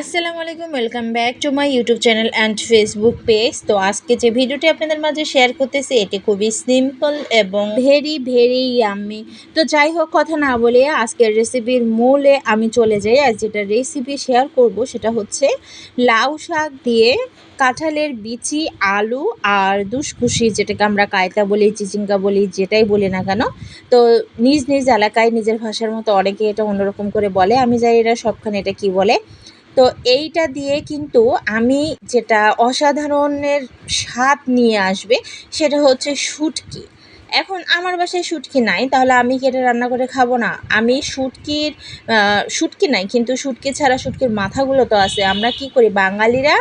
আসসালামু আলাইকুম welcome back to my YouTube channel and Facebook page তো আজকে যে ভিডিওটি আপনাদের মাঝে শেয়ার করতেছি, এটি খুবই সিম্পল এবং ভেরি ভেরি ইয়াম্মি তো যাই হোক, কথা না বলে আজকের রেসিপির মূলে আমি চলে যাই। আর যেটা রেসিপি শেয়ার করব, সেটা হচ্ছে লাউ শাক দিয়ে কাঁঠালের বিচি, আলু আর দুষ্কুশি যেটাকে আমরা কায়তা বলি, চিচিঙ্গা বলি, যেটাই বলি না কেন। তো নিজ নিজ এলাকায়, নিজের ভাষার মতো অনেকে এটা অন্যরকম করে বলে। আমি যাই এরা সবখানে এটা কি বলে। তো এইটা দিয়ে কিন্তু আমি যেটা অসাধারণের স্বাদ নিয়ে আসবে, সেটা হচ্ছে শুটকি। এখন আমার বাসায় শুটকি নাই, তাহলে আমি কি এটা রান্না করে খাব না? আমি শুটকির শুটকি নাই, কিন্তু শুটকি ছাড়া শুটকির মাথাগুলো তো আছে। আমরা কি করি, বাঙালিরা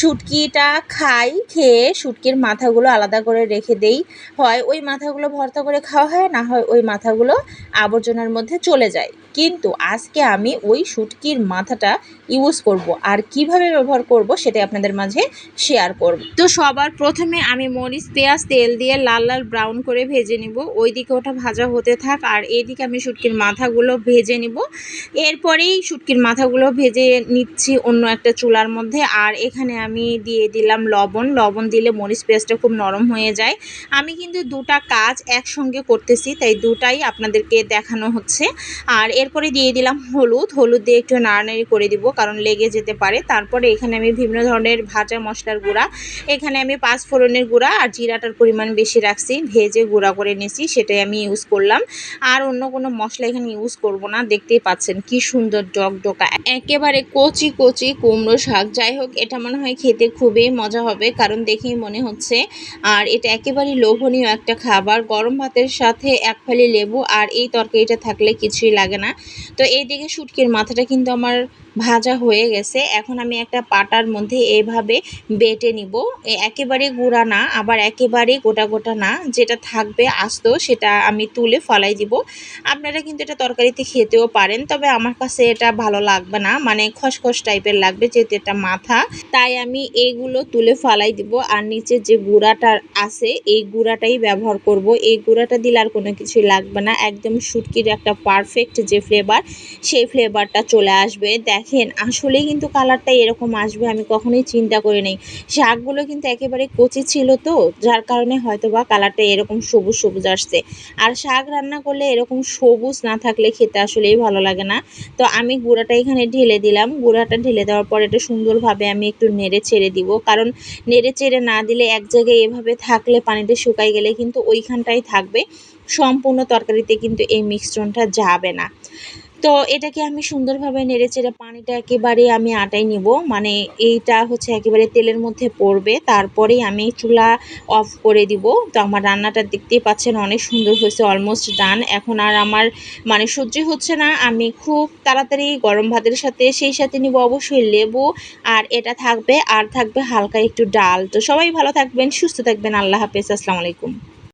শুটকিটা খাই, খেয়ে শুটকির মাথাগুলো আলাদা করে রেখে দেই। হয় ওই মাথাগুলো ভর্তা করে খাওয়া হয়, না হয় ওই মাথাগুলো আবর্জনার মধ্যে চলে যায়। কিন্তু আজকে আমি ওই শুটকির মাথাটা ইউজ করব আর কীভাবে ব্যবহার করব সেটা আপনাদের মাঝে শেয়ার করব। তো সবার প্রথমে আমি মরিচ, পেঁয়াজ, তেল দিয়ে লাল লাল ব্রাউন করে ভেজে নিব। ওই দিকে ওটা ভাজা হতে থাক আর এইদিকে আমি শুটকির মাথাগুলো ভেজে নিব। এরপরেই শুটকির মাথাগুলো ভেজে নিচ্ছি অন্য একটা চুলার মধ্যে আর এখানে আমি দিয়ে দিলাম লবণ। লবণ দিলে মরিচ, পেঁয়াজটা খুব নরম হয়ে যায়। আমি কিন্তু দুটা কাজ একসঙ্গে করতেছি, তাই দুটাই আপনাদেরকে দেখানো হচ্ছে। আর এরপরে দিয়ে দিলাম হলুদ। হলুদ দিয়ে একটু নাড়ানাড়ি করে দিব, কারণ লেগে যেতে পারে। তারপরে এখানে আমি বিভিন্ন ধরনের ভাজা মশলার গুঁড়া, এখানে আমি পাঁচ ফোড়নের গুঁড়া আর জিরাটার পরিমাণ বেশি রাখছি। ভেজে গুঁড়া করে নিয়েছি, সেটাই আমি ইউজ করলাম। আর অন্য কোনো মশলা এখানে ইউজ করব না, দেখতেই পাচ্ছেন কি সুন্দর ডক ডকা একেবারে কচি কচি কুমড়ো শাক। যাই হোক, এটা মনে হয় খেতে খুবই মজা হবে, কারণ দেখেই মনে হচ্ছে। আর এটা একেবারেই লোভনীয় একটা খাবার। গরম ভাতের সাথে এক ফালি লেবু আর এই তরকারিটা থাকলে কিছুই লাগে না। তো এই দিকে শুটকির মাথাটা কিন্তু আমার ভাজা হয়ে গেছে। এখন আমি একটা পাটার মধ্যে এভাবে বেটে নিব। একেবারে গুঁড়া না, আবার একেবারে গোটা গোটা না। যেটা থাকবে আস্ত, সেটা আমি তুলে ফলাই দিব। আপনারা কিন্তু এটা তরকারিতে খেতেও পারেন, তবে আমার কাছে এটা ভালো লাগবে না। মানে খসখস টাইপের লাগবে, যেহেতু এটা মাথা। তাই আমি এইগুলো তুলে ফালাই দিব। আর নিচে যে গুঁড়াটা আছে, এই গুঁড়াটাই ব্যবহার করব। এই গুঁড়াটা দিলে আর কোনো কিছুই লাগবে না। একদম শুটকির একটা পারফেক্ট যে ফ্লেভার সেই ফ্লেভারটা চলে আসবে। দেখেন, আসলেই কিন্তু কালারটা এরকম আসবে, আমি কখনোই চিন্তা করি নাই। শাকগুলো কিন্তু একেবারে কচি ছিল তো, যার কারণে হয়তো বা কালারটা এরকম সবুজ সবুজ আসছে। আর শাক রান্না করলে এরকম সবুজ না থাকলে খেতে আসলেই ভালো লাগে না। তো আমি গুঁড়াটা এখানে ঢেলে দিলাম। গুঁড়াটা ঢেলে দেওয়ার পর এটা সুন্দরভাবে আমি একটু নেড়ে ছেড়ে দিব। কারণ নেড়ে চেড়ে না দিলে এক জায়গায় এভাবে থাকলে পানিতে শুকাই গেলে কিন্তু ওইখানটাই থাকবে। সম্পূর্ণ তরকারিতে কিন্তু এই মিশ্রণটা যাবে না। তো এটাকে আমি সুন্দরভাবে নেড়ে চেড়ে পানিটা একেবারে আমি আটাই নিব। মানে এইটা হচ্ছে একেবারে তেলের মধ্যে পড়বে। তারপরেই আমি চুলা অফ করে দিব। তো আমার রান্নাটা দেখতেই পাচ্ছেন অনেক সুন্দর হয়েছে অলমোস্ট ডান এখন আর আমার মানে সহ্য হচ্ছে না। আমি খুব তাড়াতাড়ি গরম ভাতের সাথে সেই সাথে নিব অবশ্যই লেবু। আর এটা থাকবে, আর থাকবে হালকা একটু ডাল। তো সবাই ভালো থাকবেন, সুস্থ থাকবেন। আল্লাহ হাফেজ। আসসালামু আলাইকুম।